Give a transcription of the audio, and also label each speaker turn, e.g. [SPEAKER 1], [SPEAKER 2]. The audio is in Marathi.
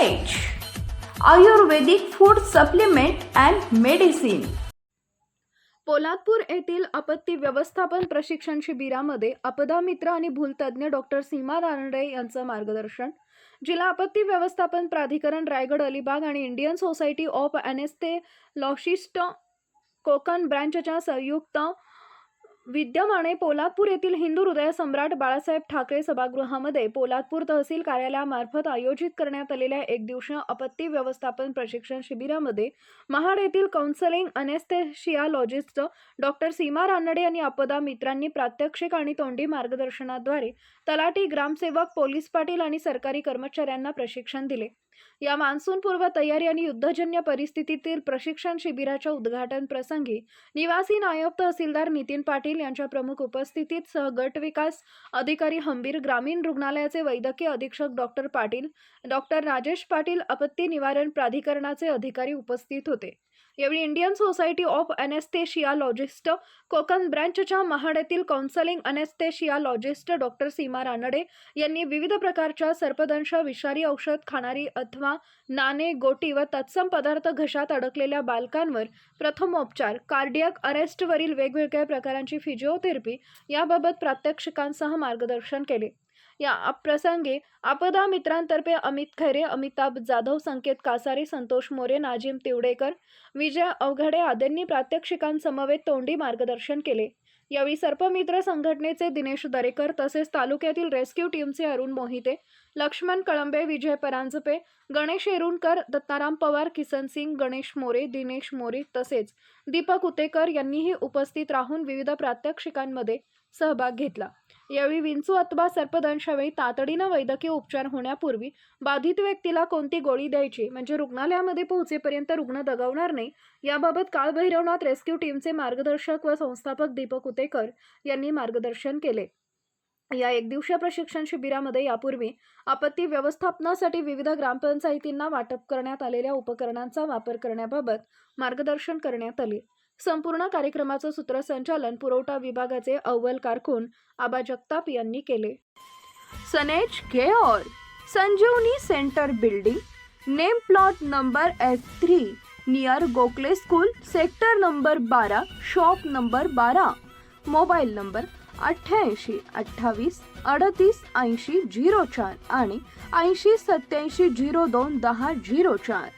[SPEAKER 1] Ayurvedic food supplement and medicine
[SPEAKER 2] Poladpur येथील आपत्ती व्यवस्थापन प्रशिक्षण शिबिरामध्ये आपदा मित्र आणि भूलतज्ञ डॉक्टर सीमा रानडे यांचं मार्गदर्शन. जिल्हा आपत्ती व्यवस्थापन प्राधिकरण रायगड अलिबाग आणि Indian society of anaesthesiologist Kokan ब्रँचच्या संयुक्त विद्यमाने पोलादपूर येथील हिंदू हृदय सम्राट बाळासाहेब ठाकरे सभागृहामध्ये पोलादपूर तहसील कार्यालयामार्फत आयोजित करण्यात आलेल्या एक दिवसीय आपत्ती व्यवस्थापन प्रशिक्षण शिबिरामध्ये महाड येथील counselling anaesthesiologist doctor Seema Ranade आणि आपदा मित्रांनी प्रात्यक्षिक आणि तोंडी मार्गदर्शनाद्वारे तलाठी ग्रामसेवक पोलीस पाटील आणि सरकारी कर्मचाऱ्यांना प्रशिक्षण दिले. या मान्सूनपूर्व तयारी आणि युद्धजन्य परिस्थितीतील प्रशिक्षण शिबिराच्या उद्घाटन प्रसंगी निवासी नायब तहसीलदार नितीन पाटील यांच्या प्रमुख उपस्थितीत सह गट विकास अधिकारी हंबीर ग्रामीण रुग्णालयाचे वैद्यकीय अधीक्षक डॉक्टर पाटील डॉक्टर राजेश पाटील आपत्ती निवारण प्राधिकरणाचे अधिकारी उपस्थित होते. यावेळी Indian society of anaesthesiologist Konkan ब्रँचच्या महाडेतील येथील counselling anaesthesiologist doctor Seema Ranade यांनी विविध प्रकारच्या सर्पदंश विषारी औषध खाणारी अथवा नाणे गोटी व तत्सम पदार्थ घशात अडकलेल्या बालकांवर प्रथमोपचार कार्डियक अरेस्टवरील वेगवेगळ्या प्रकारांची फिजिओथेरपी याबाबत प्रात्यक्षिकांसह मार्गदर्शन केले. या प्रसंगी आपदा मित्रांतर्फे अमित खैरे अमिताभ जाधव संकेत कासारे संतोष मोरे नाजिम तिवडेकर विजय अवघडे आदींनी प्रात्यक्षिकांसमवेत तोंडी मार्गदर्शन केले. यावेळी सर्पमित्र संघटनेचे दिनेश दरेकर तसेच तालुक्यातील रेस्क्यू टीमचे अरुण मोहिते लक्ष्मण कळंबे विजय परांजपे गणेश एरुणकर दत्ताराम पवार किसन सिंग गणेश मोरे दिनेश मोरे तसेच दीपक उतेकर यांनीही उपस्थित राहून विविध प्रात्यक्षिकांमध्ये सहभाग घेतला. यावेळी विंचू अथवा सर्पदंशावेळी तातडीनं वैद्यकीय उपचार होण्यापूर्वी बाधित व्यक्तीला कोणती गोळी द्यायची? म्हणजे रुग्णालयामध्ये पोहोचेपर्यंत रुग्ण दगावणार नाही? याबाबत काळभैरवनाथ रेस्क्यू टीमचे मार्गदर्शक व संस्थापक दीपक उतेकर यांनी मार्गदर्शन केले. या एक दिवसीय प्रशिक्षण शिबिरामध्ये यापूर्वी आपत्ती व्यवस्थापनासाठी विविध ग्रामपंचायतींना वाटप करण्यात आलेल्या उपकरणांचा वापर करण्याबाबत मार्गदर्शन करण्यात आले. संपूर्ण कार्यक्रमाचं सूत्रसंचालन पुरवठा विभागाचे अव्वल कारकून आबा जगताप यांनी केले.
[SPEAKER 1] सनेज care Sanjivani centre building name plot number F three near Gokhale school sector number बारा शॉप नंबर बारा मोबाईल नंबर अठ्ठ्याऐंशी अठ्ठावीस अडतीस ऐंशी झिरो चार आणि ऐंशी सत्याऐंशी झिरो दोन दहा झिरो चार.